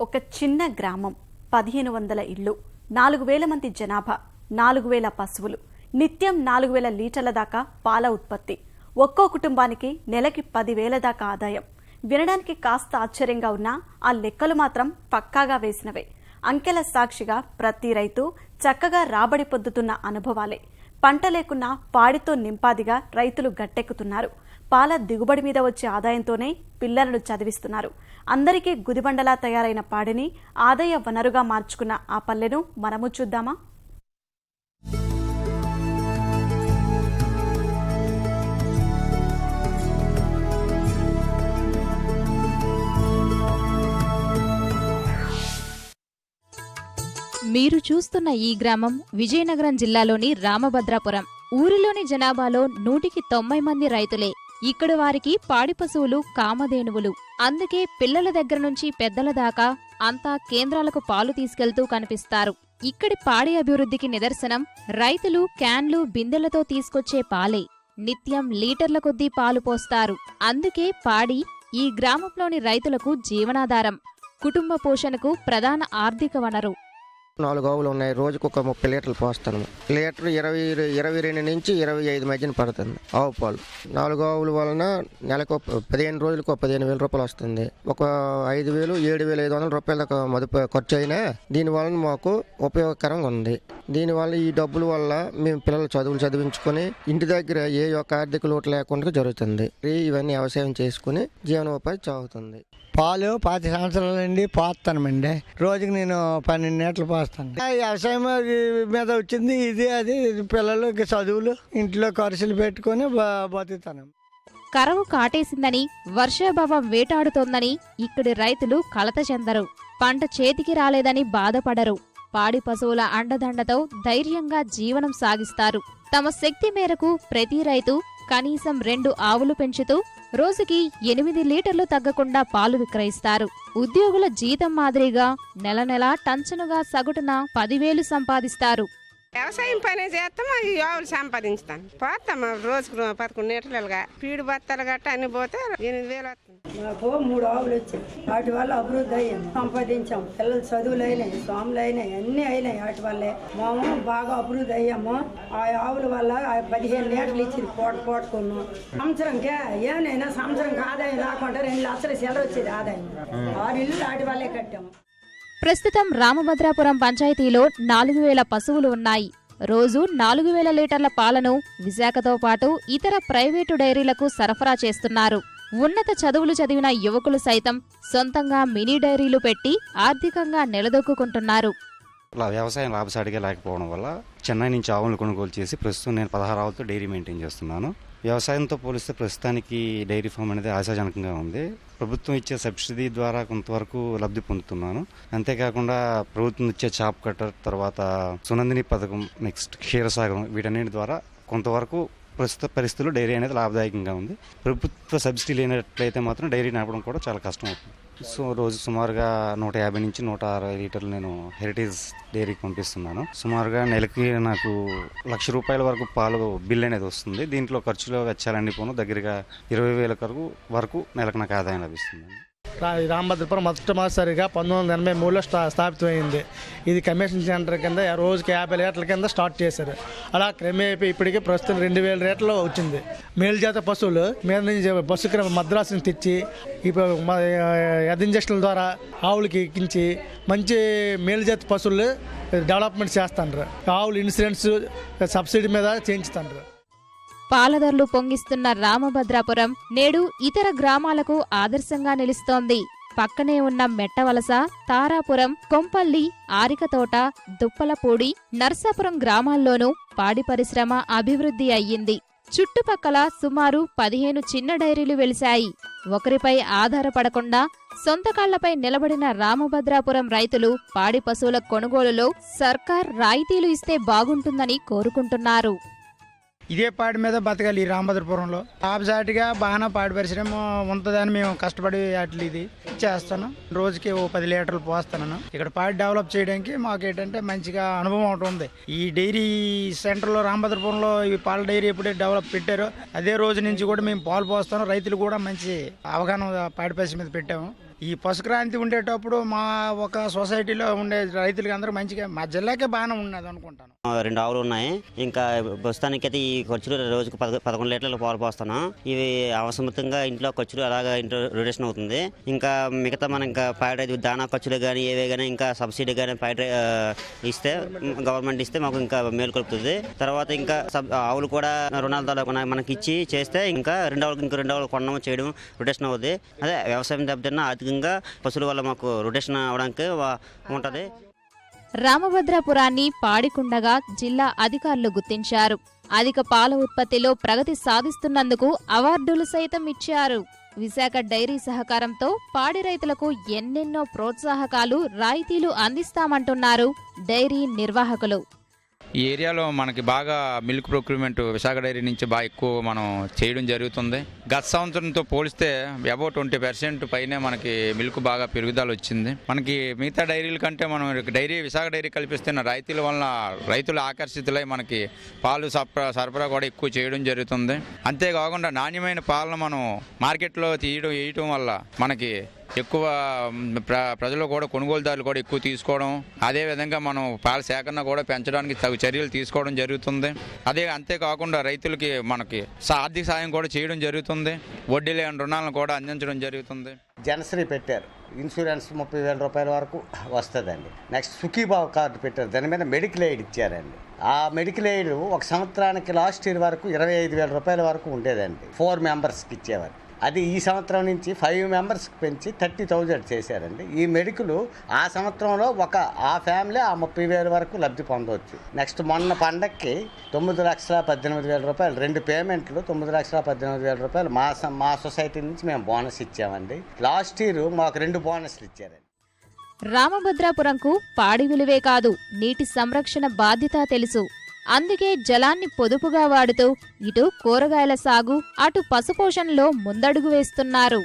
ఒక చిన్న గ్రామం పదిహేను వందల ఇళ్ళు నాలుగు వేల మంది జనాభా నాలుగు వేల పశువులు. నిత్యం నాలుగు వేల లీటర్ల దాకా పాల ఉత్పత్తి. ఒక్కో కుటుంబానికి నెలకి పదివేల దాకా ఆదాయం. వినడానికి కాస్త ఆశ్చర్యంగా ఉన్నా ఆ లెక్కలు మాత్రం పక్కాగా వేసినవే. అంకెల సాక్షిగా ప్రతి రైతు చక్కగా రాబడి పొద్దుతున్న అనుభవాలే. పంట లేకున్నా పాడితో నింపాదిగా రైతులు గట్టెక్కుతున్నారు. పాల దిగుబడి మీద వచ్చే ఆదాయంతోనే పిల్లలను చదివిస్తున్నారు. అందరికీ గుదిబండలా తయారైన పాడిని ఆదాయ వనరుగా మార్చుకున్న ఆ పల్లెను మనము చూద్దామా? మీరు చూస్తున్న ఈ గ్రామం విజయనగరం జిల్లాలోని రామభద్రాపురం. ఊరిలోని జనాభాలో నూటికి తొంభై మంది రైతులే. ఇక్కడ వారికి పాడి పశువులు కామధేనువులు. అందుకే పిల్లల దగ్గర నుంచి పెద్దల దాకా అంతా కేంద్రాలకు పాలు తీసుకెళ్తూ కనిపిస్తారు. ఇక్కడి పాడి అభివృద్ధికి నిదర్శనం రైతులు క్యాన్లు బిందెలతో తీసుకొచ్చే పాలే. నిత్యం లీటర్ల కొద్దీ పాలు పోస్తారు. అందుకే పాడి ఈ గ్రామంలోని రైతులకు జీవనాధారం. కుటుంబ పోషణకు ప్రధాన ఆర్థిక వనరు. నాలుగు ఆవులు ఉన్నాయి. రోజుకు ఒక ముప్పై లీటర్లు పోస్తాను. లీటర్ ఇరవై ఇరవై రెండు నుంచి ఇరవై ఐదు మధ్యన పడుతుంది ఆవు పాలు. నాలుగు ఆవుల వలన నెలకు పదిహేను రోజులకు పదిహేను వేల రూపాయలు వస్తుంది. ఒక ఐదు వేలు ఏడు వేల ఐదు వందల రూపాయల దాకా మదుపు ఖర్చు అయినా దీని వలన మాకు ఉపయోగకరంగా ఉంది. దీనివల్ల ఈ డబ్బుల వల్ల మేము పిల్లలు చదువులు చదివించుకొని ఇంటి దగ్గర ఏ యొక్క ఆర్థిక లోటు లేకుండా జరుగుతుంది. ఇవన్నీ వ్యవసాయం చేసుకుని జీవనోపాధి సాగుతుంది పాలు పాతి సంవత్సరాల నుండి పోస్తానమండి రోజుకి నేను పన్నెండు లీటర్లు పోస్తాను ఆ వ్యవసాయం మీద వచ్చింది ఇది అది పిల్లలకి చదువులు ఇంట్లో ఖర్చులు పెట్టుకొని బతుకుతాను. కరవు కాటేసిందని వర్షాభావం వేటాడుతోందని ఇక్కడి రైతులు కలత చెందరు. పంట చేతికి రాలేదని బాధపడరు. పాడి పశువుల అండదండతో ధైర్యంగా జీవనం సాగిస్తారు. తమ శక్తి మేరకు ప్రతి రైతు కనీసం రెండు ఆవులు పెంచుతూ రోజుకి ఎనిమిది లీటర్లు తగ్గకుండా పాలు విక్రయిస్తారు. ఉద్యోగుల జీతం మాదిరిగా నెల నెలా టంచనుగా సగటున పదివేలు సంపాదిస్తారు. వ్యవసాయం పని చేస్తాం అవి ఆవులు సంపాదించుతాను పోతాం రోజుకు పదకొండు లీటర్లుగా. పీడు బత్తాలు గట్ట అన్ని పోతే ఎనిమిది వేలు వస్తుంది. మాకు మూడు ఆవులు వచ్చాయి. వాటి వల్ల అభివృద్ధి అయ్యింది. సంపాదించాం. పిల్లలు చదువులు అయినాయి స్వాములు అయినాయి అన్ని అయినాయి వాటి వల్లే. మేము బాగా అభివృద్ధి అయ్యాము. ఆ ఆవుల వల్ల పదిహేను లీటర్లు ఇచ్చి పోట పోటుకున్నాం సంవత్సరంకే ఏమైనా సంవత్సరంకి ఆదాయం రాకుండా రెండు లక్షల సెలవు వచ్చేది ఆదాయం. ఆరు ఇల్లు వాటి వల్లే కట్టాము. ప్రస్తుతం రామభద్రాపురం పంచాయతీలో నాలుగు వేల పశువులు ఉన్నాయి. రోజు నాలుగు వేల లీటర్ల పాలను విశాఖతో పాటు ఇతర ప్రైవేటు డైరీలకు సరఫరా చేస్తున్నారు. ఉన్నత చదువులు చదివిన యువకులు సైతం సొంతంగా మినీ డైరీలు పెట్టి ఆర్థికంగా నిలదొక్కుంటున్నారు వ్యవసాయం లాభసాటిగా లేకపోవడం వల్ల చెన్నై నుంచి ఆవులను కొనుగోలు చేసి ప్రస్తుతం నేను పదహారు ఆవులతో డైరీ మెయింటైన్ చేస్తున్నాను. వ్యవసాయంతో పోలిస్తే ప్రస్తుతానికి డైరీ ఫామ్ అనేది ఆశాజనకంగా ఉంది. ప్రభుత్వం ఇచ్చే సబ్సిడీ ద్వారా కొంతవరకు లబ్ధి పొందుతున్నాను. అంతేకాకుండా ప్రభుత్వం ఇచ్చే చాప్ కట్టర్ తర్వాత సునందిని పథకం నెక్స్ట్ క్షీరసాగరం వీటన్నిటి ద్వారా కొంతవరకు ప్రస్తుత పరిస్థితుల్లో డైరీ అనేది లాభదాయకంగా ఉంది. ప్రభుత్వ సబ్సిడీ లేనట్లయితే మాత్రం డైరీ నడపడం కూడా చాలా కష్టం అవుతుంది సో రోజు సుమారుగా నూట యాభై నుంచి నూట అరవై లీటర్లు నేను హెరిటేజ్ డైరీకి పంపిస్తున్నాను. సుమారుగా నెలకి నాకు లక్ష రూపాయల వరకు పాలు బిల్ అనేది వస్తుంది. దీంట్లో ఖర్చులు వెచ్చాలన్నీ పోను. దగ్గరగా ఇరవై వేల వరకు వరకు నెలకు నాకు ఆదాయం లభిస్తుంది రామభద్రపురం మొట్టమొదటిసారిగా పంతొమ్మిది వందల ఎనభై మూడులో స్టా స్థాపితమైంది. ఇది కమిషన్ సెంటర్ కింద రోజుకి యాభై లీటర్ల కింద స్టార్ట్ చేశారు. అలా క్రమేపీ ఇప్పటికీ ప్రస్తుతం రెండు వేల రేట్లు వచ్చింది. మేలుజాత పశువులు మీద నుంచి పశు క్రమ మద్రాసు తెచ్చి ఇప్పుడు ఎద్ ఇంజక్షన్ల ద్వారా ఆవులకి ఎక్కించి మంచి మేలుజాతి పశువులు డెవలప్మెంట్ చేస్తాండ్రు. ఆవులు ఇన్సూరెన్స్ సబ్సిడీ మీద చేయించుతాండ్రు. పాలధరలు పొంగిస్తున్న రామభద్రాపురం నేడు ఇతర గ్రామాలకు ఆదర్శంగా నిలుస్తోంది. పక్కనే ఉన్న మెట్టవలస తారాపురం కొంపల్లి ఆరికతోట దుప్పలపూడి నర్సాపురం గ్రామాల్లోనూ పాడి పరిశ్రమ అభివృద్ధి అయ్యింది. చుట్టుపక్కల సుమారు పదిహేను చిన్న డైరీలు వెలిశాయి. ఒకరిపై ఆధారపడకుండా సొంత కాళ్ళపై నిలబడిన రామభద్రాపురం రైతులు పాడి పశువుల కొనుగోలులో సర్కార్ రాయితీలు ఇస్తే బాగుంటుందని కోరుకుంటున్నారు. ఇదే పాడి మీద బతకాలి ఈ రామభద్రపురంలో. ఆపసాటిగా బాగానే పాడి పరిశ్రమ ఉంటుందని మేము కష్టపడి అట్లు ఇది చేస్తాను. రోజుకి ఓ పది లీటర్లు పోస్తాను ఇక్కడ పాడి డెవలప్ చేయడానికి మాకు ఏంటంటే మంచిగా అనుభవం ఒకటి ఉంది. ఈ డైరీ సెంటర్లో రామభద్రపురంలో ఈ పాల డైరీ ఎప్పుడే డెవలప్ పెట్టారో అదే రోజు నుంచి కూడా మేము పాలు పోస్తాను. రైతులు కూడా మంచి అవగాహన పాడి పరిశ్రమ మీద పెట్టాము. ఈ పశుక్రాంతి ఉండేటప్పుడు మా ఒక సొసైటీలో ఉండే రైతులకి అందరూ మంచిగా మా జిల్లాకే బాగానే ఉన్నది అనుకుంటాను. రెండు ఆవులు ఉన్నాయి. ఇంకా ప్రస్తుతానికి అయితే ఈ ఖర్చులు రోజుకు పదకొండు లీటర్లు పాలు పోస్తున్నాం. ఇవి అవసరంగా ఇంట్లో ఖర్చులు అలాగా ఇంట్లో రొటేషన్ అవుతుంది. ఇంకా మిగతా మనం ఇంకా పైడ దానా ఖర్చులు కానీ ఏవే కానీ ఇంకా సబ్సిడీ కానీ పైడ ఇస్తే గవర్నమెంట్ ఇస్తే మాకు ఇంకా మేలు కలుపుతుంది. తర్వాత ఇంకా సబ్ ఆవులు కూడా రుణాల ద్వారా మనకి ఇచ్చి చేస్తే ఇంకా రెండు ఆవులకు ఇంకా రెండు ఆవులు కొనడం చేయడం రొటేషన్ అవుతుంది అదే వ్యవసాయం దెబ్బతిన్నా విధంగా పశువుల వల్ల మాకు రొటేషన్ అవడానికి ఉంటుంది. రామభద్రాపురాన్ని పాడికుండగా జిల్లా అధికారులు గుర్తించారు. అధిక పాల ఉత్పత్తిలో ప్రగతి సాధిస్తున్నందుకు అవార్డులు సైతం ఇచ్చారు. విశాఖ డైరీ సహకారంతో పాడి రైతులకు ఎన్నెన్నో ప్రోత్సాహకాలు రాయితీలు అందిస్తామంటున్నారు డైరీ నిర్వాహకులు. ఈ ఏరియాలో మనకి బాగా మిల్క్ ప్రొక్యూర్మెంట్ విశాఖ డైరీ నుంచి బాగా ఎక్కువ మనం చేయడం జరుగుతుంది. గత సంవత్సరంతో పోలిస్తే అబౌట్ ట్వంటీ పర్సెంట్ పైనే మనకి మిల్క్ బాగా పెరుగుదల వచ్చింది. మనకి మిగతా డైరీల కంటే మనం డైరీ విశాఖ డైరీ కల్పిస్తున్న రైతుల వలన రైతులు ఆకర్షితులై మనకి పాలు సరఫరా సరఫరా కూడా ఎక్కువ చేయడం జరుగుతుంది. అంతేకాకుండా నాణ్యమైన పాలను మనం మార్కెట్లో తీయడం వేయటం వల్ల మనకి ఎక్కువ ప్ర ప్రజలు కూడా కొనుగోలుదారులు కూడా ఎక్కువ తీసుకోవడం. అదే విధంగా మనం పాల సేకరణ కూడా పెంచడానికి తగు చర్యలు తీసుకోవడం జరుగుతుంది. అదే అంతేకాకుండా రైతులకి మనకి ఆర్థిక సాయం కూడా చేయడం జరుగుతుంది. వడ్డీ లేని రుణాలను కూడా అందించడం జరుగుతుంది. జనశ్రీ పెట్టారు. ఇన్సూరెన్స్ ముప్పై వేల రూపాయల వరకు వస్తుందండి. నెక్స్ట్ సుఖీబాబు కార్డు పెట్టారు. దాని మీద మెడికల్ ఎయిడ్ ఇచ్చారండి. ఆ మెడికల్ ఎయిడ్ ఒక సంవత్సరానికి లాస్ట్ ఇయర్ వరకు ఇరవై ఐదు వేల రూపాయల వరకు ఉండేదండి. ఫోర్ మెంబర్స్కి ఇచ్చేవారు. అది ఈ సంవత్సరం నుంచి ఫైవ్ మెంబర్స్కి పెంచి థర్టీ థౌజండ్ చేశారండి. ఈ మెడికల్ ఆ సంవత్సరంలో ఒక ఆ ఫ్యామిలీ ఆ ముప్పై వేల వరకు లబ్ధి పొందవచ్చు. నెక్స్ట్ మొన్న పండక్కి తొమ్మిది లక్షల పద్దెనిమిది వేల రూపాయలు రెండు పేమెంట్లు తొమ్మిది లక్షల పద్దెనిమిది వేల రూపాయలు మా మా సొసైటీ నుంచి మేము బోనస్ ఇచ్చామండి. లాస్ట్ ఇయర్ మాకు రెండు బోనస్లు ఇచ్చారండి. రామభద్రాపురంకు పాడి విలువే కాదు నీటి సంరక్షణ బాధ్యత తెలుసు. అందుకే జలాన్ని పొదుపుగా వాడుతూ ఇటు కూరగాయల సాగు అటు పశుపోషణలో ముందడుగు వేస్తున్నారు.